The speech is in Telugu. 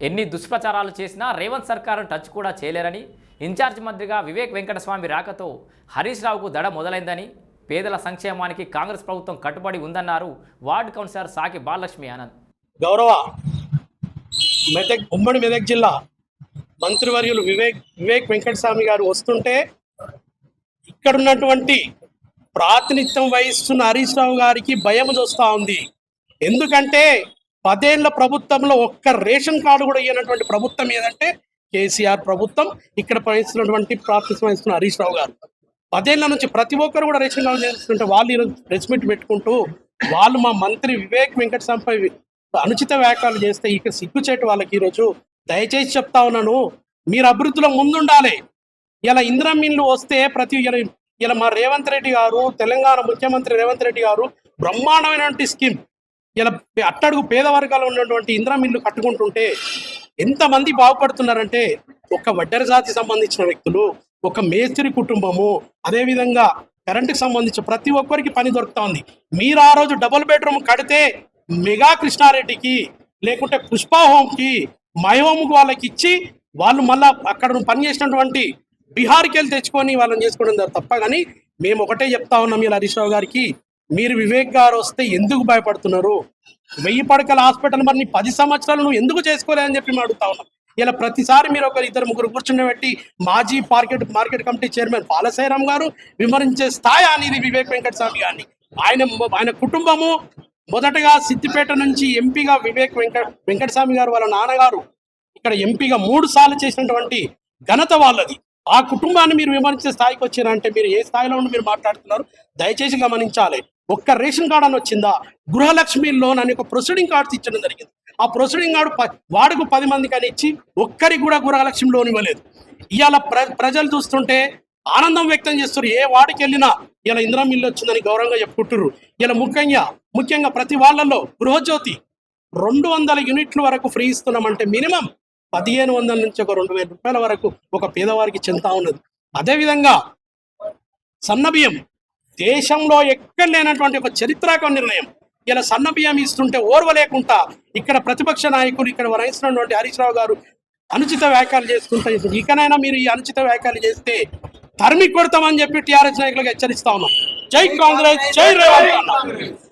ఎన్ని దుష్ప్రచారాలు చేసినా రేవంత్ సర్కారును టచ్ కూడా చేయలేరని ఇన్ఛార్జ్ మంత్రిగా వివేక్ వెంకటస్వామి రాకతో హరీష్ రావుకు దడ మొదలైందని పేదల సంక్షేమానికి కాంగ్రెస్ ప్రభుత్వం కట్టుబడి ఉందన్నారు వార్డు కౌన్సిలర్ సాకి బాలలక్ష్మి ఆనంద్. గౌరవ మెదక్ ఉమ్మడి మెదక్ జిల్లా మంత్రివర్యులు వివేక్ వివేక్ వెంకటస్వామి గారు వస్తుంటే ఇక్కడ ఉన్నటువంటి ప్రాతినిధ్యం వహిస్తున్న హరీష్ రావు గారికి భయం చూస్తూ ఉంది. ఎందుకంటే పదేళ్ళ ప్రభుత్వంలో ఒక్క రేషన్ కార్డు కూడా ఇవ్వనటువంటి ప్రభుత్వం ఏదంటే కేసీఆర్ ప్రభుత్వం. ఇక్కడ వహిస్తున్నటువంటి ప్రాతినిధ్యం వహిస్తున్న హరీష్ రావు గారు. పదేళ్ళ నుంచి ప్రతి ఒక్కరు కూడా రేషన్ కార్డు చేస్తుంటే వాళ్ళు ఈరోజు ప్రెస్ మీట్ పెట్టుకుంటూ వాళ్ళు మా మంత్రి వివేక్ వెంకటస్వామిపై అనుచిత వ్యాఖ్యలు చేస్తే ఇక సిగ్గుచేటు వాళ్ళకి ఈరోజు దయచేసి చెప్తా ఉన్నాను. మీరు అభివృద్ధిలో ముందుండాలి. ఇలా ఇందిరా మిల్లు వస్తే ప్రతి ఇలా మా రేవంత్ రెడ్డి గారు తెలంగాణ ముఖ్యమంత్రి రేవంత్ రెడ్డి గారు బ్రహ్మాండమైనటువంటి స్కీమ్ ఇలా అట్టడుగు పేద వర్గాల్లో ఉన్నటువంటి ఇంద్రమిల్లు కట్టుకుంటుంటే ఎంతమంది బాగుపడుతున్నారంటే ఒక వడ్డర జాతి సంబంధించిన వ్యక్తులు ఒక మేస్త్రి కుటుంబము అదేవిధంగా కరెంట్కి సంబంధించి ప్రతి ఒక్కరికి పని దొరుకుతా ఉంది. మీరు ఆ రోజు డబుల్ బెడ్రూమ్ కడితే మెగా కృష్ణారెడ్డికి లేకుంటే పుష్ప హోమ్కి మై హోమ్కి వాళ్ళకి ఇచ్చి వాళ్ళు మళ్ళా అక్కడ పని చేసినటువంటి బీహార్కి వెళ్ళి తెచ్చుకొని వాళ్ళని చేసుకోవడం తప్ప కానీ మేము ఒకటే చెప్తా ఉన్నాం ఇలా హరీష్ రావు గారికి మీరు వివేక్ గారు వస్తే ఎందుకు భయపడుతున్నారు? వెయ్యి పడకల హాస్పిటల్ మరి నీ పది సంవత్సరాలు నువ్వు ఎందుకు చేసుకోలేదని చెప్పి మేము అడుగుతా ఉన్నాం. ఇలా ప్రతిసారి మీరు ఒక ఇద్దరు ముగ్గురు కూర్చుండబెట్టి మాజీ market market committee chairman Palasairam గారు విమరించే స్థాయి అనేది వివేక్ వెంకటస్వామి గారిని. ఆయన ఆయన కుటుంబము మొదటగా సిద్దిపేట నుంచి ఎంపీగా వివేక్ వెంకట వెంకటస్వామి గారు వాళ్ళ నాన్నగారు ఇక్కడ ఎంపీగా మూడు సార్లు చేసినటువంటి ఘనత వాళ్ళది. ఆ కుటుంబాన్ని మీరు విమర్శించే స్థాయికి వచ్చారంటే మీరు ఏ స్థాయిలో ఉండి మీరు మాట్లాడుతున్నారు? దయచేసి గమనించాలి. ఒక్క రేషన్ కార్డు అని వచ్చిందా? గృహలక్ష్మి లోన్ అని ఒక ప్రొసీడింగ్ కార్డ్స్ ఇచ్చడం జరిగింది. ఆ ప్రొసీడింగ్ కార్డు ప- వాడుకు పది మందికి అని ఇచ్చి ఒక్కరికి కూడా గృహలక్ష్మి లోన్ ఇవ్వలేదు. ఇవాళ ప్ర ప్రజలు చూస్తుంటే ఆనందం వ్యక్తం చేస్తారు ఏ వాడికి వెళ్ళినా ఇలా ఇందిరా మిల్లు వచ్చిందని గౌరవంగా చెప్పుకుంటున్నారు ఇలా ముఖ్యంగా ముఖ్యంగా ప్రతి వాళ్ళల్లో గృహజ్యోతి రెండు వందల యూనిట్ల వరకు ఫ్రీ ఇస్తున్నామంటే మినిమం పదిహేను వందల నుంచి ఒక రెండు వేల రూపాయల వరకు ఒక పేదవారికి చెందుతా ఉన్నది. అదేవిధంగా సన్నబియ్యం దేశంలో ఎక్కడ లేనటువంటి ఒక చరిత్రాక నిర్ణయం. ఇలా సన్న బియ్యం ఇస్తుంటే ఓర్వలేకుండా ఇక్కడ ప్రతిపక్ష నాయకులు ఇక్కడ వహిస్తున్నటువంటి హరీష్ రావు గారు అనుచిత వ్యాఖ్యలు చేసుకుంటా ఇకనైనా మీరు ఈ అనుచిత వ్యాఖ్యలు చేస్తే తరిమి కొడతామని చెప్పి టీఆర్ఎస్ నాయకులకు హెచ్చరిస్తా ఉన్నాం. జై కాంగ్రెస్ జై రేవంత్